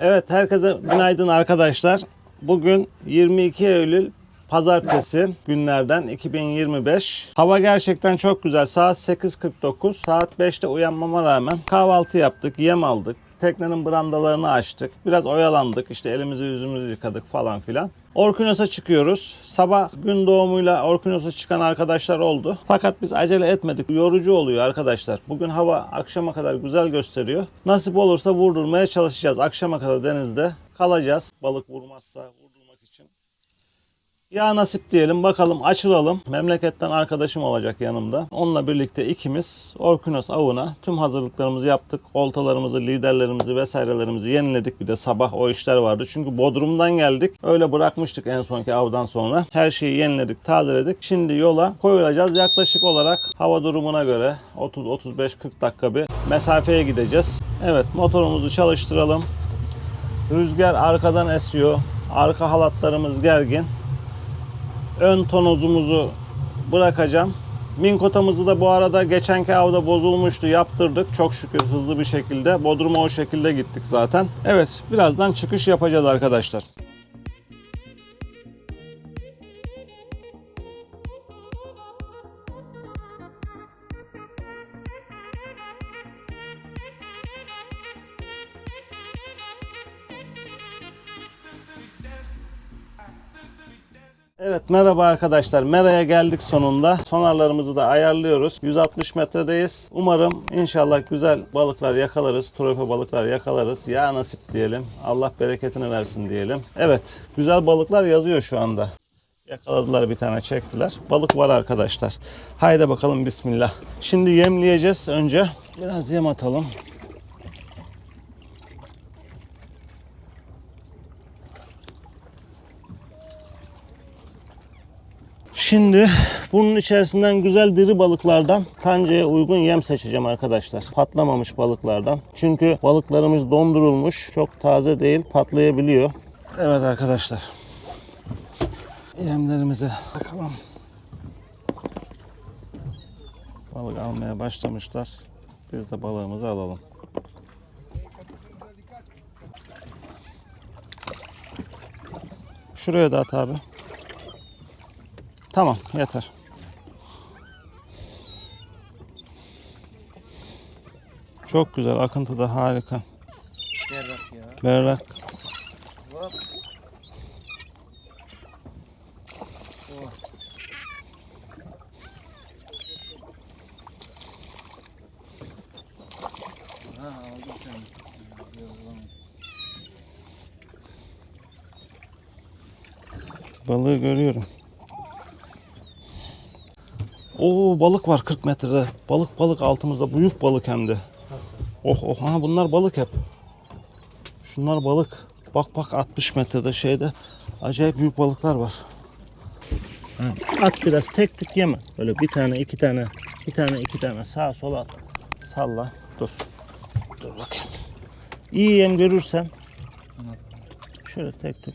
Evet herkese günaydın arkadaşlar. Bugün 22 Eylül Pazartesi günlerden 2025. Hava gerçekten çok güzel. Saat 8.49. Saat 5'te uyanmama rağmen kahvaltı yaptık, yem aldık. Teknenin brandalarını açtık. Biraz oyalandık. İşte elimizi yüzümüzü yıkadık falan filan. Orkinos'a çıkıyoruz. Sabah gün doğumuyla Orkinos'a çıkan arkadaşlar oldu. Fakat biz acele etmedik. Yorucu oluyor arkadaşlar. Bugün hava akşama kadar güzel gösteriyor. Nasip olursa vurdurmaya çalışacağız. Akşama kadar denizde kalacağız. Balık vurmazsa. Ya nasip diyelim bakalım açılalım. Memleketten arkadaşım olacak yanımda. Onunla birlikte ikimiz Orkinos avına tüm hazırlıklarımızı yaptık. Oltalarımızı, liderlerimizi vesairelerimizi yeniledik. Bir de sabah o işler vardı. Çünkü Bodrum'dan geldik. Öyle bırakmıştık en sonki avdan sonra. Her şeyi yeniledik, tazeledik. Şimdi yola koyulacağız. Yaklaşık olarak hava durumuna göre 30-35-40 dakika bir mesafeye gideceğiz. Evet motorumuzu çalıştıralım. Rüzgar arkadan esiyor. Arka halatlarımız gergin ön tonozumuzu bırakacağım. Minkotamızı da bu arada geçenki avda bozulmuştu. Yaptırdık çok şükür hızlı bir şekilde. Bodrum'a o şekilde gittik zaten. Evet birazdan çıkış yapacağız arkadaşlar. Evet merhaba arkadaşlar. Mera'ya geldik sonunda. Sonarlarımızı da ayarlıyoruz. 160 metredeyiz. Umarım inşallah güzel balıklar yakalarız. Trofe balıklar yakalarız. Ya nasip diyelim. Allah bereketini versin diyelim. Evet güzel balıklar yazıyor şu anda. Yakaladılar bir tane çektiler. Balık var arkadaşlar. Haydi bakalım bismillah. Şimdi yemleyeceğiz önce. Biraz yem atalım. Şimdi bunun içerisinden güzel diri balıklardan kancaya uygun yem seçeceğim arkadaşlar. Patlamamış balıklardan. Çünkü balıklarımız dondurulmuş. Çok taze değil. Patlayabiliyor. Evet arkadaşlar. Yemlerimizi takalım. Balık almaya başlamışlar. Biz de balığımızı alalım. Şuraya da at abi. Tamam yeter. Çok güzel. Akıntı da harika. Berrak ya. Berrak. Oh. Ha aldım. Yoruldum. Balığı görüyorum. Oo balık var 40 metrede. Balık balık altımızda. Büyük balık hem de. Nasıl? Oh oh ha bunlar balık hep. Şunlar balık. Bak bak 60 metrede şeyde acayip büyük balıklar var. Ha, At biraz tek tük yeme. Böyle bir tane iki tane bir tane iki tane sağa sola at. Salla. Dur. Dur bakayım. İyi yem görürsen şöyle tek tük.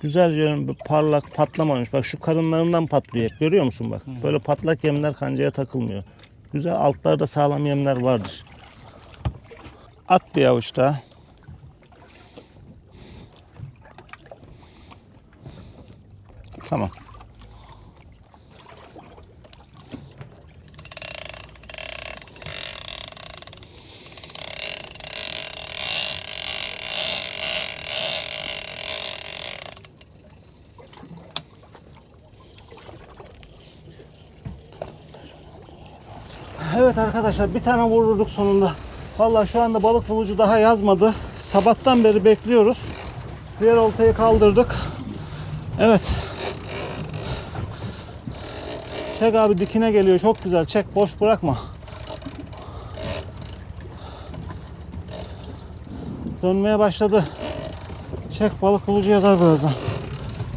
Güzel diyorum parlak patlamamış. Bak şu karınlarından patlıyor hep. Görüyor musun bak? Böyle patlak yemler kancaya takılmıyor. Güzel altlarda sağlam yemler vardır. At bir avuç daha. Tamam. Arkadaşlar bir tane vurdurduk sonunda. Vallahi şu anda balık bulucu daha yazmadı. Sabahtan beri bekliyoruz. Diğer oltayı kaldırdık. Evet. Çek abi dikine geliyor. Çok güzel. Çek boş bırakma. Dönmeye başladı. Çek balık bulucu yazar birazdan.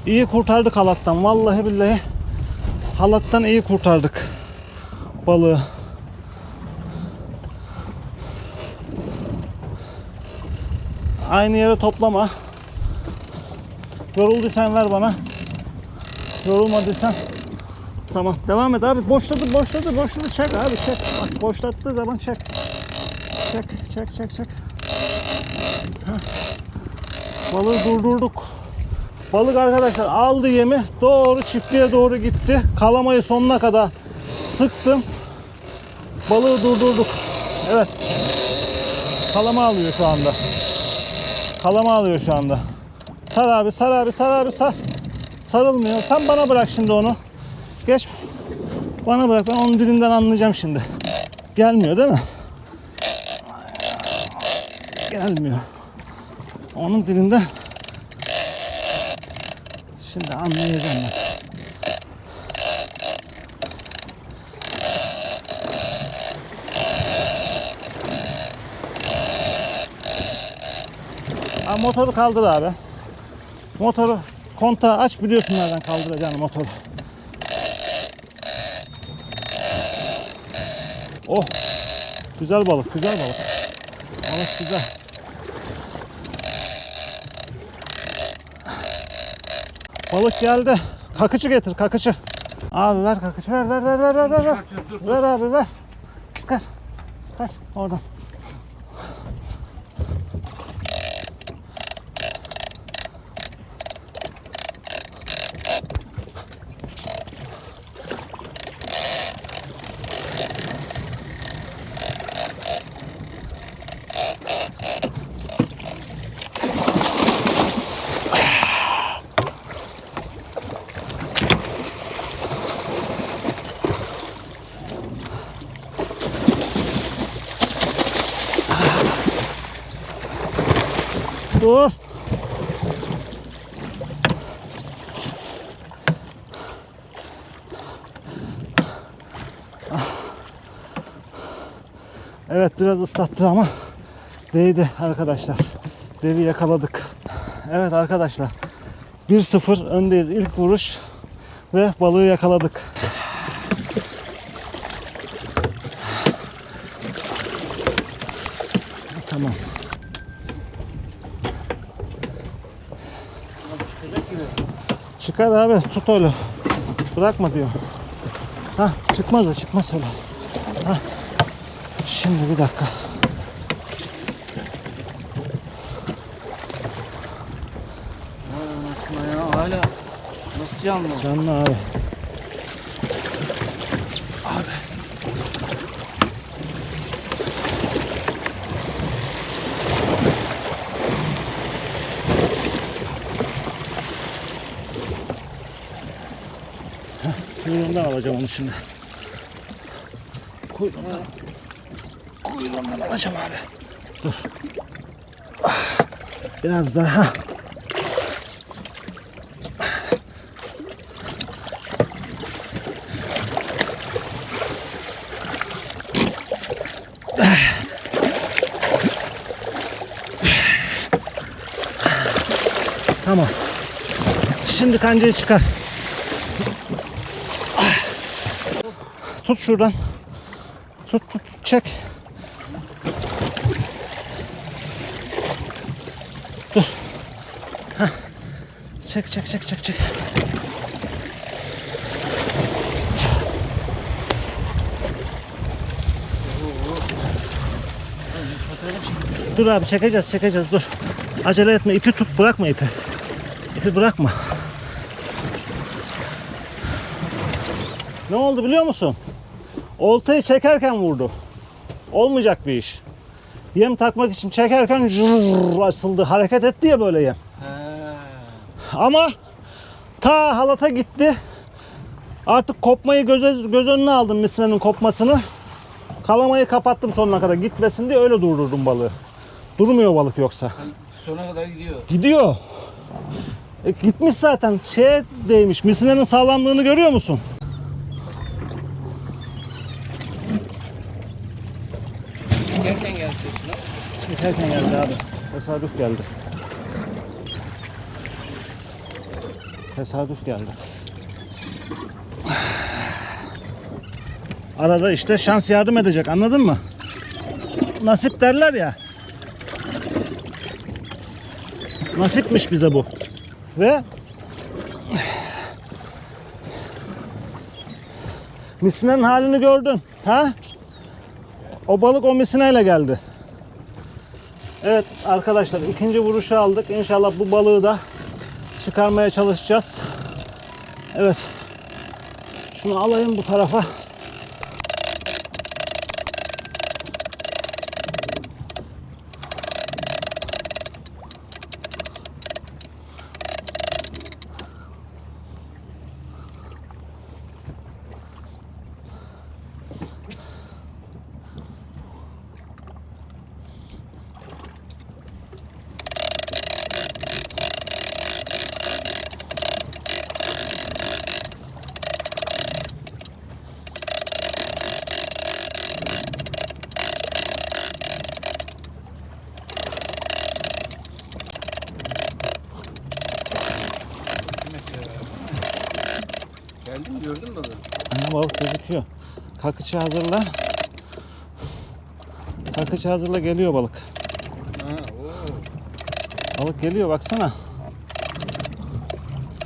İyi kurtardık halattan. Vallahi billahi halattan iyi kurtardık balığı. Aynı yere toplama. Yorulduysan ver bana. Yorulmadıysan. Tamam devam et abi. Boşladı boşladı boşladı. Çek abi çek. Bak boşlattığı zaman çek. Çek çek çek çek. Heh. Balığı durdurduk. Balık arkadaşlar aldı yemi. Doğru çiftliğe doğru gitti. Kalamayı sonuna kadar sıktım. Balığı durdurduk. Evet. Kalama alıyor şu anda. Kalama alıyor şu anda. Sar abi, sar abi, sar abi, sar. Sarılmıyor. Sen bana bırak şimdi onu. Geç. Bana bırak. Ben onun dilinden anlayacağım şimdi. Gelmiyor değil mi? Gelmiyor. Onun dilinden şimdi anlayacağım ben. Motoru kaldır abi. Motoru kontağı aç biliyorsun nereden kaldıracağını motoru. Oh. Güzel balık, güzel balık. Balık güzel. Balık geldi. Kakıcı getir, kakıcı. Abi ver kakıcı, ver ver ver ver ver ver. Ver, abi ver. Çıkar. Kaç oradan. Dur. Evet biraz ıslattı ama değdi arkadaşlar. Devi yakaladık. Evet arkadaşlar. 1-0 öndeyiz. İlk vuruş ve balığı yakaladık. Tamam. Abi çıkacak gibi. Çıkar abi tut öyle. Bırakma diyor. Ha çıkmaz o çıkmaz öyle. Ha. Şimdi bir dakika. Hala. Nasıl canlı? Canlı abi. Kuyruğundan alacağım onu şimdi. Kuyruğundan. Kuyruğundan alacağım abi. Dur. Biraz daha. Tamam. Şimdi kancayı çıkar. Tut şuradan. Tut tut çek. Dur. Hah. Çek çek çek çek çek. Dur abi çekeceğiz çekeceğiz dur. Acele etme ipi tut bırakma ipi. İpi bırakma. Ne oldu biliyor musun? Oltayı çekerken vurdu. Olmayacak bir iş. Yem takmak için çekerken jurr asıldı. Hareket etti ya böyle yem. He. Ama ta halata gitti. Artık kopmayı göze, göz önüne aldım mislenin kopmasını. Kalamayı kapattım sonuna kadar gitmesin diye öyle durdurdum balığı. Durmuyor balık yoksa. Sona kadar gidiyor. Gidiyor. E, gitmiş zaten. Şeye değmiş. Misinenin sağlamlığını görüyor musun? Çekerken geldi diyorsun ha. Çekerken geldi abi. Tesadüf geldi. Tesadüf geldi. Arada işte şans yardım edecek anladın mı? Nasip derler ya. Nasipmiş bize bu. Ve Misinenin halini gördün. Ha? O balık o misineyle geldi. Evet arkadaşlar ikinci vuruşu aldık. İnşallah bu balığı da çıkarmaya çalışacağız. Evet. Şunu alayım bu tarafa. Geldin mi gördün mü balığı? Balık gözüküyor. Kakıçı hazırla. Kakıçı hazırla geliyor balık. Ha, oo. Balık geliyor baksana.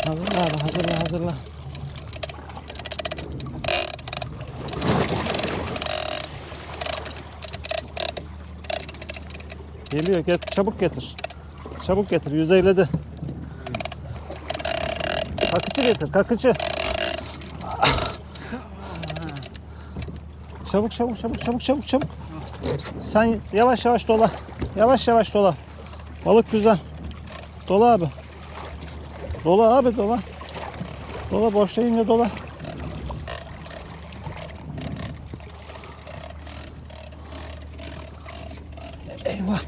Hazırla abi hazırla hazırla. Geliyor get çabuk getir. Çabuk getir yüzeyledi. Kakıcı getir kakıcı. Çabuk çabuk çabuk çabuk çabuk çabuk. Sen yavaş yavaş dola. Yavaş yavaş dola. Balık güzel. Dola abi. Dola abi dola. Dola boşlayınca dola. Eyvah.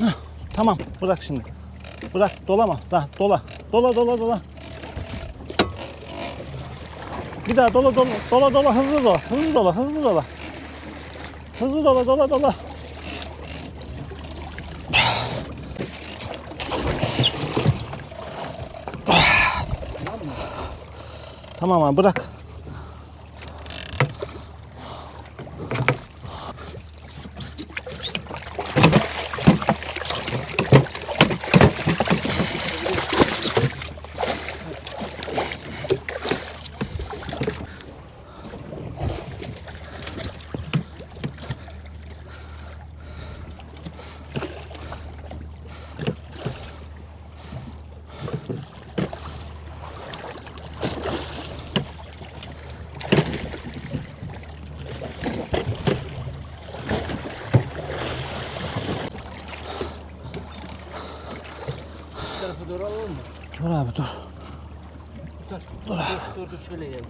Hah, Tamam bırak şimdi. Bırak dolama. Daha dola. Dola dola dola. Bir daha dola dola dola dola hızlı dola. Hızlı dola hızlı dola. Hızlı dola dola dola. Tamam abi bırak. Dur, dur, şöyle gel.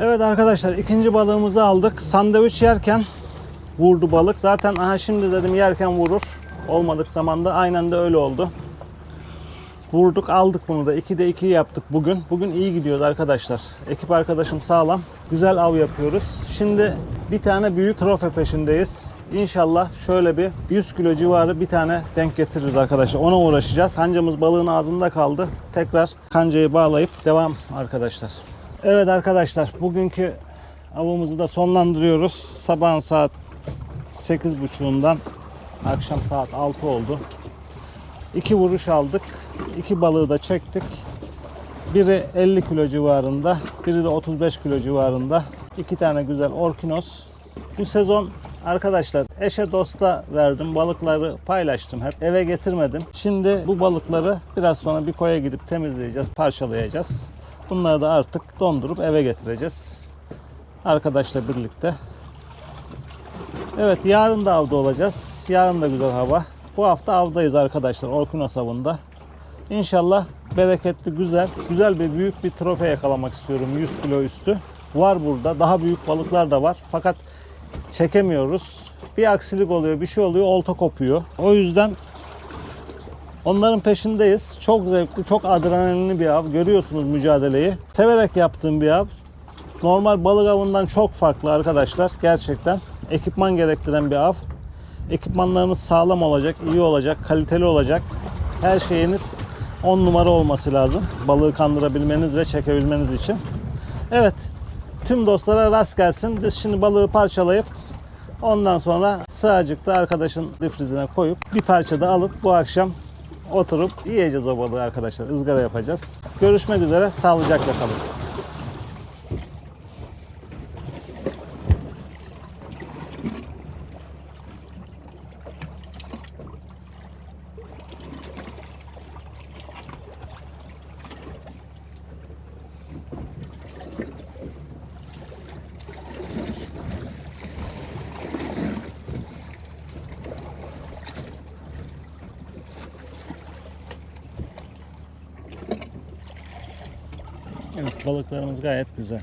Evet arkadaşlar ikinci balığımızı aldık. Sandviç yerken vurdu balık. Zaten aha şimdi dedim yerken vurur. Olmadık zamanda aynen de öyle oldu. Vurduk aldık bunu da. 2'de 2 yaptık bugün. Bugün iyi gidiyoruz arkadaşlar. Ekip arkadaşım sağlam. Güzel av yapıyoruz. Şimdi bir tane büyük trofe peşindeyiz. İnşallah şöyle bir 100 kilo civarı bir tane denk getiririz arkadaşlar. Ona uğraşacağız. Kancamız balığın ağzında kaldı. Tekrar kancayı bağlayıp devam arkadaşlar. Evet arkadaşlar bugünkü avımızı da sonlandırıyoruz. Sabahın saat 8.30'undan akşam saat 6 oldu. İki vuruş aldık. İki balığı da çektik. Biri 50 kilo civarında, biri de 35 kilo civarında. İki tane güzel orkinos. Bu sezon arkadaşlar eşe dosta verdim. Balıkları paylaştım hep. Eve getirmedim. Şimdi bu balıkları biraz sonra bir koya gidip temizleyeceğiz, parçalayacağız. Bunları da artık dondurup eve getireceğiz. Arkadaşla birlikte. Evet yarın da avda olacağız. Yarın da güzel hava. Bu hafta avdayız arkadaşlar Orkinos avında. İnşallah bereketli güzel, güzel bir büyük bir trofe yakalamak istiyorum 100 kilo üstü. Var burada daha büyük balıklar da var fakat çekemiyoruz. Bir aksilik oluyor bir şey oluyor olta kopuyor. O yüzden Onların peşindeyiz. Çok zevkli, çok adrenalinli bir av. Görüyorsunuz mücadeleyi. Severek yaptığım bir av. Normal balık avından çok farklı arkadaşlar. Gerçekten ekipman gerektiren bir av. Ekipmanlarınız sağlam olacak, iyi olacak, kaliteli olacak. Her şeyiniz 10 numara olması lazım. Balığı kandırabilmeniz ve çekebilmeniz için. Evet. Tüm dostlara rast gelsin. Biz şimdi balığı parçalayıp ondan sonra sığacıkta arkadaşın difrizine koyup bir parça da alıp bu akşam oturup yiyeceğiz o balığı arkadaşlar. ızgara yapacağız. Görüşmek üzere. Sağlıcakla kalın. Evet balıklarımız gayet güzel.